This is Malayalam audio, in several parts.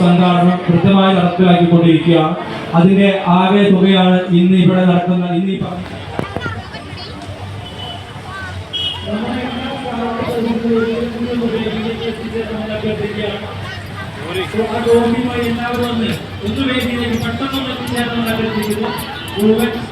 സംഘാടനം കൃത്യമായി നടപ്പിലാക്കിക്കൊണ്ടിരിക്കുക. അതിന്റെ ആകെ തുകയാണ് ഇന്ന് ഇവിടെ നടക്കുന്ന ഇന്ന് ഈ എല്ലാവരും ഒന്ന് വേദിയിലേക്ക് പെട്ടെന്ന് എത്തിച്ചേർന്ന് അഭ്യർത്ഥിക്കുന്നു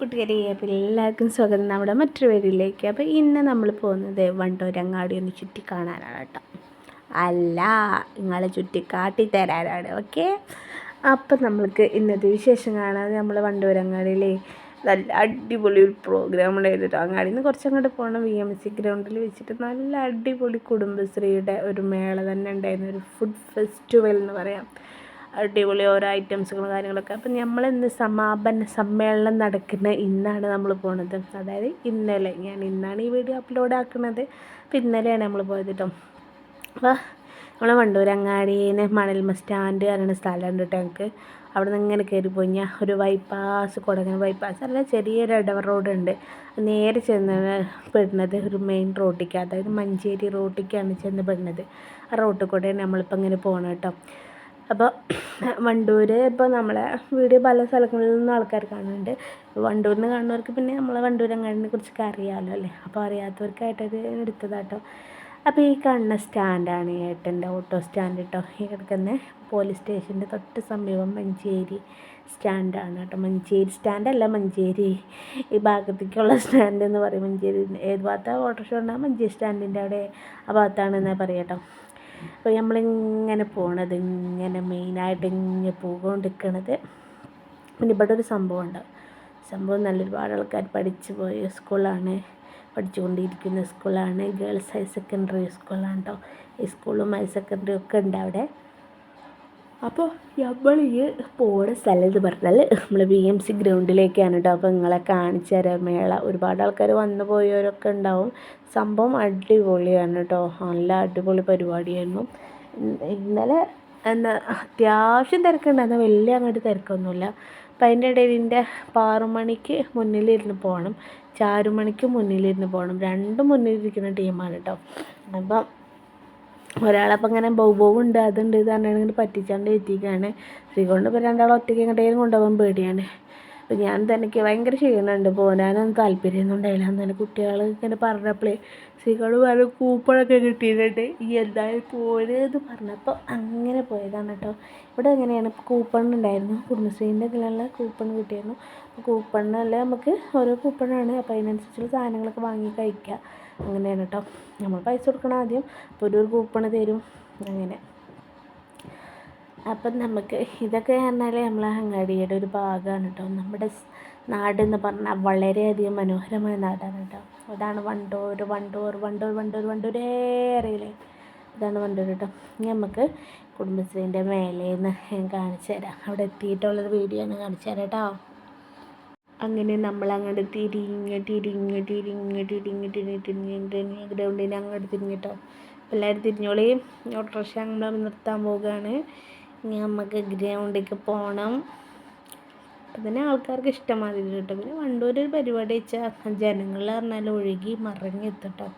കൂട്ടുകാരെ അപ്പോൾ എല്ലാവർക്കും സ്വാഗതം. നമ്മുടെ മറ്റൊരു പേരിലേക്ക് അപ്പോൾ ഇന്ന് നമ്മൾ പോകുന്നത് വണ്ടൂരങ്ങാടി ഒന്ന് ചുറ്റി കാണാനാണ് കേട്ടോ. അല്ല നിങ്ങളെ ചുറ്റി കാട്ടിത്തരാനാണ് ഓക്കെ? അപ്പം നമ്മൾക്ക് ഇന്നത്തെ വിശേഷം കാണാതെ നമ്മൾ വണ്ടൂരങ്ങാടിയിലെ നല്ല അടിപൊളി ഒരു പ്രോഗ്രാം ഉണ്ടായിരുന്നു അങ്ങാടി. നിന്ന് കുറച്ചങ്ങോട്ട് പോകണം വി എം സി ഗ്രൗണ്ടിൽ വെച്ചിട്ട് നല്ല അടിപൊളി കുടുംബശ്രീയുടെ ഒരു മേള തന്നെ ഉണ്ടായിരുന്നു. ഒരു ഫുഡ് ഫെസ്റ്റിവൽ എന്ന് പറയാം. അടിപൊളി ഓരോ ഐറ്റംസുകളും കാര്യങ്ങളൊക്കെ. അപ്പം നമ്മളിന്ന് സമാപന സമ്മേളനം നടക്കുന്ന ഇന്നാണ് നമ്മൾ പോണത്. അതായത് ഇന്നലെ ഞാൻ ഇന്നാണ് ഈ വീഡിയോ അപ്ലോഡ് ആക്കുന്നത് അപ്പം ഇന്നലെയാണ് നമ്മൾ പോയത് കേട്ടോ അപ്പോൾ നമ്മൾ വണ്ടൂരങ്ങാടിന്ന് മണൽമ സ്റ്റാൻഡ് പറയുന്ന സ്ഥലമുണ്ട് കേട്ടോ ഞങ്ങൾക്ക് അവിടെ നിന്ന് ഇങ്ങനെ കയറി പോയി. ഒരു ബൈപ്പാസ് കൊടുങ്ങനെ ബൈപ്പാസ് അല്ല ചെറിയൊരു ഇടവ ഉണ്ട്. നേരെ ചെന്ന് പെടുന്നത് ഒരു മെയിൻ റോട്ടിക്ക് അതായത് മഞ്ചേരി റോട്ടിക്കാണ് ചെന്ന് പെടുന്നത്. ആ റോട്ടിൽ കൂടെയാണ് നമ്മളിപ്പോൾ ഇങ്ങനെ പോകണം കേട്ടോ അപ്പോൾ വണ്ടൂർ ഇപ്പോൾ നമ്മളെ വീഡിയോ പല സ്ഥലങ്ങളിൽ നിന്നും ആൾക്കാർ കാണുന്നുണ്ട്. വണ്ടൂരിൽ നിന്ന് കാണുന്നവർക്ക് പിന്നെ നമ്മളെ വണ്ടൂരങ്ങാടിനെ കുറിച്ചൊക്കെ അറിയാമല്ലോ അല്ലേ? അപ്പോൾ അറിയാത്തവർക്കായിട്ടത് എടുത്തതാട്ടോ. അപ്പോൾ ഈ കണ്ണ സ്റ്റാൻഡാണ് ഏട്ടന്റെ ഓട്ടോ സ്റ്റാൻഡ് കേട്ടോ ഈ കിടക്കുന്ന പോലീസ് സ്റ്റേഷന്റെ തൊട്ട് സമീപം മഞ്ചേരി സ്റ്റാൻഡാണ് കേട്ടോ. മഞ്ചേരി സ്റ്റാൻഡല്ല മഞ്ചേരി ഈ ഭാഗത്തേക്കുള്ള സ്റ്റാൻഡ് എന്ന് പറയും. മഞ്ചേരി ഏത് ഭാഗത്താണ് ഓട്ടോ ഉണ്ടാകും മഞ്ചേരി സ്റ്റാൻഡിന്റെ അവിടെ ആ ഭാഗത്താണെന്ന് പറയാം കേട്ടോ അപ്പോൾ നമ്മളിങ്ങനെ പോണത് ഇങ്ങനെ മെയിനായിട്ട് ഇങ്ങനെ പോകൊണ്ടിരിക്കണത്. പിന്നെ ഇവിടെ ഒരു സംഭവം ഉണ്ട് സംഭവം നല്ല ഒരുപാട് ആൾക്കാർ പഠിച്ചു പോയ സ്കൂളാണ്. പഠിച്ചുകൊണ്ടിരിക്കുന്ന സ്കൂളാണ്. ഗേൾസ് ഹയർ സെക്കൻഡറി സ്കൂളാണ് കേട്ടോ ഈ സ്കൂളും ഹയർ സെക്കൻഡറി ഒക്കെ ഉണ്ട് അവിടെ. അപ്പോൾ നമ്മൾ ഈ പോണ സ്ഥലം എന്ന് പറഞ്ഞാൽ നമ്മൾ ബി എം സി ഗ്രൗണ്ടിലേക്കാണ് കേട്ടോ അപ്പോൾ നിങ്ങളെ കാണിച്ചു തരാം മേള. ഒരുപാട് ആൾക്കാർ വന്നു പോയവരൊക്കെ ഉണ്ടാവും സംഭവം അടിപൊളിയാണ് കേട്ടോ നല്ല അടിപൊളി പരിപാടിയായിരുന്നു. ഇന്ന- ഇന്നലെ എന്താ അത്യാവശ്യം തിരക്കുണ്ടായിരുന്നു. വലിയ അങ്ങോട്ട് തിരക്കൊന്നുമില്ല അപ്പം അതിന്റെ ഇടയിൽ ഇതിന്റെ പാറുമണിക്ക് മുന്നിലിരുന്ന് പോകണം ചാരുമണിക്ക് മുന്നിലിരുന്ന് പോകണം രണ്ടും മുന്നിലിരിക്കുന്ന ടീമാണ് കേട്ടോ അപ്പം ഒരാളപ്പം ഇങ്ങനെ ബൗബൗണ്ട് അതുണ്ട് ഇത് പറഞ്ഞാൽ ഇങ്ങനെ പറ്റിച്ചാണ്ട് എത്തിക്കാണ്. ശ്രീകൊണ്ട് ഇപ്പോൾ രണ്ടാളും ഒറ്റയ്ക്ക് എങ്ങോട്ടേലും കൊണ്ടുപോകാൻ പേടിയാണ്. അപ്പോൾ ഞാൻ തനിക്ക് ഭയങ്കര ക്ഷീണമുണ്ട് പോരാനൊന്നും താല്പര്യമൊന്നും ഉണ്ടായില്ല. അന്നേരം കുട്ടികൾ ഇങ്ങനെ പറഞ്ഞപ്പോഴേ ശ്രീകോട് പറഞ്ഞ കൂപ്പണൊക്കെ കിട്ടിയിട്ടുണ്ട് ഈ എന്തായാലും പോരെന്ന് പറഞ്ഞപ്പോൾ അങ്ങനെ പോയതാണ് കേട്ടോ. ഇവിടെ എങ്ങനെയാണ്? കൂപ്പൺ ഉണ്ടായിരുന്നു കുടുംബശ്രീന്റെ ഇതിലുള്ള കൂപ്പൺ കിട്ടിയിരുന്നു. അപ്പോൾ നമുക്ക് ഓരോ കൂപ്പണാണ്. അപ്പോൾ അതിനനുസരിച്ചുള്ള സാധനങ്ങളൊക്കെ വാങ്ങി കഴിക്കുക അങ്ങനെയാണ് കേട്ടോ. നമ്മൾ പൈസ കൊടുക്കണം ആദ്യം അപ്പോൾ ഒരു കൂപ്പൺ തരും. അങ്ങനെ. അപ്പം നമുക്ക് ഇതൊക്കെ പറഞ്ഞാൽ നമ്മളെ അങ്ങാടിയുടെ ഒരു ഭാഗമാണ് കേട്ടോ. നമ്മുടെ നാടെന്ന് പറഞ്ഞാൽ വളരെയധികം മനോഹരമായ നാടാണ് കേട്ടോ. അതാണ് വണ്ടൂർ വണ്ടൂർ വണ്ടൂർ വണ്ടൂർ വണ്ടൂരേ അറിയില്ലേ ഇതാണ് വണ്ടൂർ കേട്ടോ. ഇനി നമുക്ക് കുടുംബശ്രീന്റെ മേലേന്ന് ഞാൻ കാണിച്ചു തരാം. അവിടെ എത്തിയിട്ടുള്ളൊരു വീഡിയോ ആണ് കാണിച്ചു തരാം കേട്ടോ. അങ്ങനെ നമ്മൾ അങ്ങോട്ട് തിരിഞ്ഞ് തിരിഞ്ഞ് തിരിഞ്ഞ് തിരിഞ്ഞ് തിരിഞ്ഞ് തിരിഞ്ഞ് തിരിഞ്ഞ് ഗ്രൗണ്ടിന് അങ്ങോട്ട് തിരിഞ്ഞിട്ടോ എല്ലാവരും തിരിഞ്ഞോളി. ഓട്ടോറിക്ഷ നമ്മൾ നിർത്താൻ പോവുകയാണ് ഇനി നമുക്ക് ഗ്രൗണ്ടിലേക്ക് പോകണം അപ്പം തന്നെ ആൾക്കാർക്ക് ഇഷ്ടമാതിരി കേട്ടോ പിന്നെ വണ്ടൂർ ഒരു പരിപാടി വെച്ചാൽ ജനങ്ങൾ പറഞ്ഞാൽ ഒഴുകി മറിഞ്ഞെത്തട്ടോ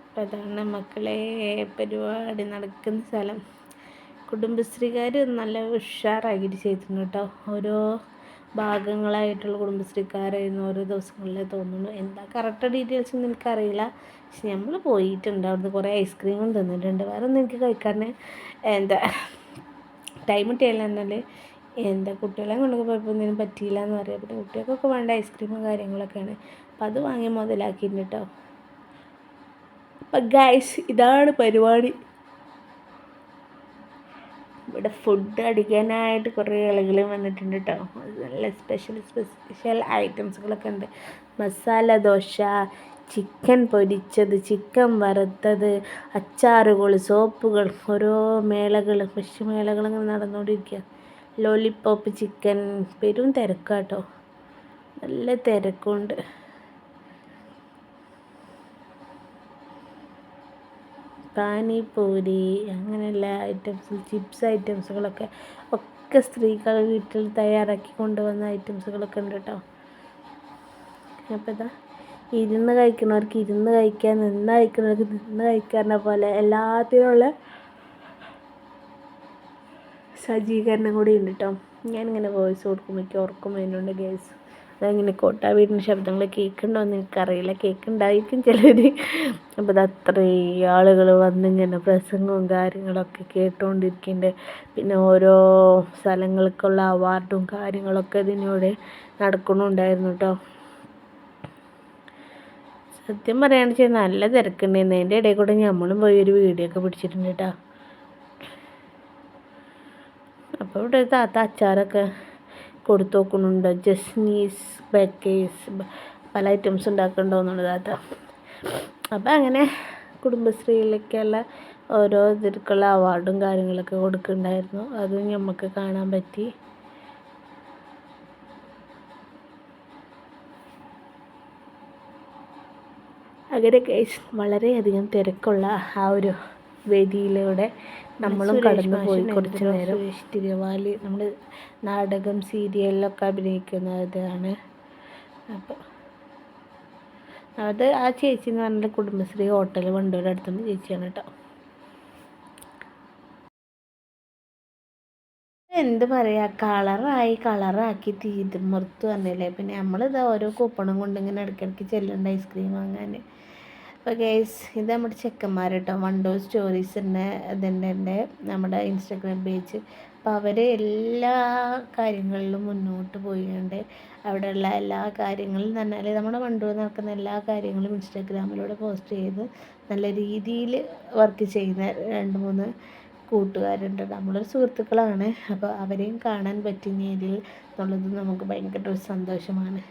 അപ്പം അതാണ് മക്കളെ പരിപാടി നടക്കുന്ന സ്ഥലം. കുടുംബശ്രീകാർ നല്ല ഉഷാറാക്കിയിട്ട് ചെയ്തിട്ടുണ്ട് കേട്ടോ ഓരോ ഭാഗങ്ങളായിട്ടുള്ള കുടുംബശ്രീക്കാരായിരുന്നു ഓരോ ദിവസങ്ങളിൽ തോന്നുന്നു. എന്താ കറക്റ്റ് ഡീറ്റെയിൽസ് ഒന്നും എനിക്കറിയില്ല. പക്ഷെ നമ്മൾ പോയിട്ടുണ്ട്. അവിടുന്ന് കുറേ ഐസ്ക്രീമും തിന്നിട്ടുണ്ട്. വേറെ ഒന്നും എനിക്ക് കഴിക്കാൻ എന്താ ടൈം കിട്ടിയില്ല എന്നാൽ എന്താ കുട്ടികളെ കൊണ്ടൊക്കെ പോയപ്പോൾ ഒന്നിനും പറ്റിയില്ല എന്ന് പറയാം. പിന്നെ കുട്ടികൾക്കൊക്കെ വേണ്ട ഐസ്ക്രീമും കാര്യങ്ങളൊക്കെയാണ്. അപ്പം അത് വാങ്ങി മുതലാക്കിയിട്ടുണ്ട് കേട്ടോ അപ്പം ഗൈസ് ഇതാണ് പരിപാടി. ഇവിടെ ഫുഡ് അടിക്കാനായിട്ട് കുറേ ആളുകൾ വന്നിട്ടുണ്ട് കേട്ടോ നല്ല സ്പെഷ്യൽ സ്പെഷ്യൽ ഐറ്റംസുകളൊക്കെ ഉണ്ട്. മസാല ദോശ ചിക്കൻ പൊരിച്ചത് ചിക്കൻ വറുത്തത് അച്ചാറുകൾ സോപ്പുകൾ ഓരോ മേളകൾ കൃഷി മേളകൾ ഇങ്ങനെ നടന്നുകൊണ്ടിരിക്കുക ലോലിപ്പോപ്പ് ചിക്കൻ പെരും തിരക്കാട്ടോ. നല്ല തിരക്കുണ്ട്. പാനിപൂരി അങ്ങനെയുള്ള ഐറ്റംസ് ചിപ്സ് ഐറ്റംസുകളൊക്കെ ഒക്കെ സ്ത്രീകൾ വീട്ടിൽ തയ്യാറാക്കി കൊണ്ടുവന്ന ഐറ്റംസുകളൊക്കെ ഉണ്ട് കേട്ടോ. അപ്പോൾ ഇതാ ഇരുന്ന് കഴിക്കുന്നവർക്ക് ഇരുന്ന് കഴിക്കാൻ നിന്ന് കഴിക്കുന്നവർക്ക് നിന്ന് കഴിക്കാറിനെ പോലെ എല്ലാത്തിനുള്ള സജ്ജീകരണം കൂടി ഉണ്ട് കേട്ടോ. ഞാനിങ്ങനെ വോയിസ് കൊടുക്കുമ്പോൾ ഉറക്കം വരുന്നുണ്ട് ഗേസ് അതങ്ങനെ കോട്ടാ വീടിന്റെ ശബ്ദങ്ങൾ കേൾക്കുന്നുണ്ടോ എന്ന് എനിക്കറിയില്ല. കേൾക്കുന്നുണ്ടായിരിക്കും ചിലർ അപ്പോൾ അത് അത്രയും ആളുകൾ വന്നിങ്ങനെ പ്രസംഗവും കാര്യങ്ങളൊക്കെ കേട്ടുകൊണ്ടിരിക്കുന്നുണ്ട് പിന്നെ ഓരോ സ്ഥലങ്ങൾക്കുള്ള അവാർഡും കാര്യങ്ങളൊക്കെ ഇതിനൂടെ നടക്കണുണ്ടായിരുന്നു കേട്ടോ സത്യം പറയുകയാണെന്ന് വെച്ചാൽ നല്ല തിരക്കുണ്ടായിരുന്നു. അതിന്റെ ഇടയിൽ കൂടെ നമ്മളും പോയി ഒരു വീഡിയോ ഒക്കെ പിടിച്ചിട്ടുണ്ട് കേട്ടോ അപ്പോൾ ഇവിടെ താത്ത അച്ചാറൊക്കെ കൊടുത്തു നോക്കുന്നുണ്ട് ജസ്നീസ് ബേക്കേഴ്സ് പല ഐറ്റംസ് ഉണ്ടാക്കുന്നുണ്ടോന്നുണ്ട് താത്ത. അപ്പോൾ അങ്ങനെ കുടുംബശ്രീയിലേക്കുള്ള ഓരോ ഇതിലേക്കുള്ള അവാർഡും കാര്യങ്ങളൊക്കെ കൊടുക്കുന്നുണ്ടായിരുന്നു. അതും നമുക്ക് കാണാൻ പറ്റി. അങ്ങനെ വളരെയധികം തിരക്കുള്ള ആ ഒരു വേദിയിലൂടെ നമ്മളും കടന്നു പോയി കുറച്ച് നേരം. സുരേഷ് തിരുവാലി നമ്മൾ നാടകം സീരിയലിലൊക്കെ അഭിനയിക്കുന്നതാണ്. അപ്പോൾ അത് ആ ചേച്ചി എന്ന് പറഞ്ഞാൽ കുടുംബശ്രീ ഹോട്ടൽ വണ്ടൂർ അടുത്തുനിന്ന് ചേച്ചിയാണ് കേട്ടോ. എന്ത് പറയാ കളറായി കളറാക്കി തീരുമുറത്ത് പറഞ്ഞില്ലേ പിന്നെ നമ്മളിതാ ഓരോ കൂപ്പണും കൊണ്ട് ഇങ്ങനെ ഇടയ്ക്കിടയ്ക്ക് ചെല്ലുന്നുണ്ട് ഐസ്ക്രീം വാങ്ങാൻ അപ്പോൾ ഗൈസ് ഇത് നമ്മുടെ ചെക്കന്മാർ കേട്ടോ വണ്ടോ സ്റ്റോറീസിന്റെ ഇതിന്റെ നമ്മുടെ ഇൻസ്റ്റാഗ്രാം പേജ് അപ്പോൾ അവർ എല്ലാ കാര്യങ്ങളിലും മുന്നോട്ട് പോയിട്ടുണ്ട്. അവിടെയുള്ള എല്ലാ കാര്യങ്ങളും തന്നെ അല്ലെങ്കിൽ നമ്മുടെ വണ്ടൂർ നടക്കുന്ന എല്ലാ കാര്യങ്ങളും ഇൻസ്റ്റാഗ്രാമിലൂടെ പോസ്റ്റ് ചെയ്ത് നല്ല രീതിയിൽ വർക്ക് ചെയ്യുന്ന രണ്ട് മൂന്ന് കൂട്ടുകാരുണ്ട്. നമ്മളൊരു സുഹൃത്തുക്കളാണ്. അപ്പോൾ അവരെയും കാണാൻ പറ്റുന്നതിൽ എന്നുള്ളത് നമുക്ക് ഭയങ്കര ഒരു സന്തോഷമാണ്.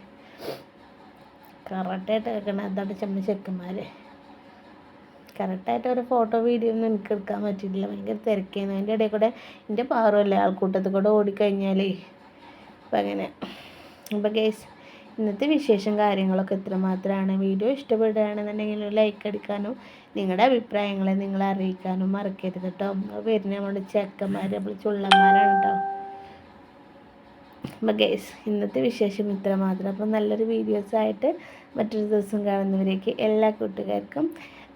കറക്റ്റായിട്ട് കേൾക്കണം. അതാണ് നമ്മുടെ ചെക്കന്മാർ കറക്റ്റായിട്ട് ഒരു ഫോട്ടോ വീഡിയോ ഒന്നും എനിക്ക് എടുക്കാൻ പറ്റിയിട്ടില്ല. ഭയങ്കര തിരക്കായിരുന്നു അതിന്റെ ഇടയിൽ കൂടെ എന്റെ പാറുമല്ലേ ആൾക്കൂട്ടത്തിൽ കൂടെ ഓടിക്കഴിഞ്ഞാലേ. അപ്പം അങ്ങനെ. അപ്പം കേസ് ഇന്നത്തെ വിശേഷം കാര്യങ്ങളൊക്കെ ഇത്ര മാത്രമാണ് വീഡിയോ ഇഷ്ടപ്പെടുകയാണെന്നുണ്ടെങ്കിൽ ലൈക്ക് അടിക്കാനും നിങ്ങളുടെ അഭിപ്രായങ്ങളെ നിങ്ങളെ അറിയിക്കാനും മറക്കരുത് കേട്ടോ വരുന്ന നമ്മുടെ ചെക്കന്മാർ നമ്മൾ ചുള്ളന്മാരാണ് കേട്ടോ അപ്പം ഗേസ് ഇന്നത്തെ വിശേഷം ഇത്ര മാത്രം. അപ്പോൾ നല്ലൊരു വീഡിയോസായിട്ട് മറ്റൊരു ദിവസം കാണുന്നവരേക്ക് എല്ലാ കൂട്ടുകാർക്കും